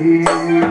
நீர்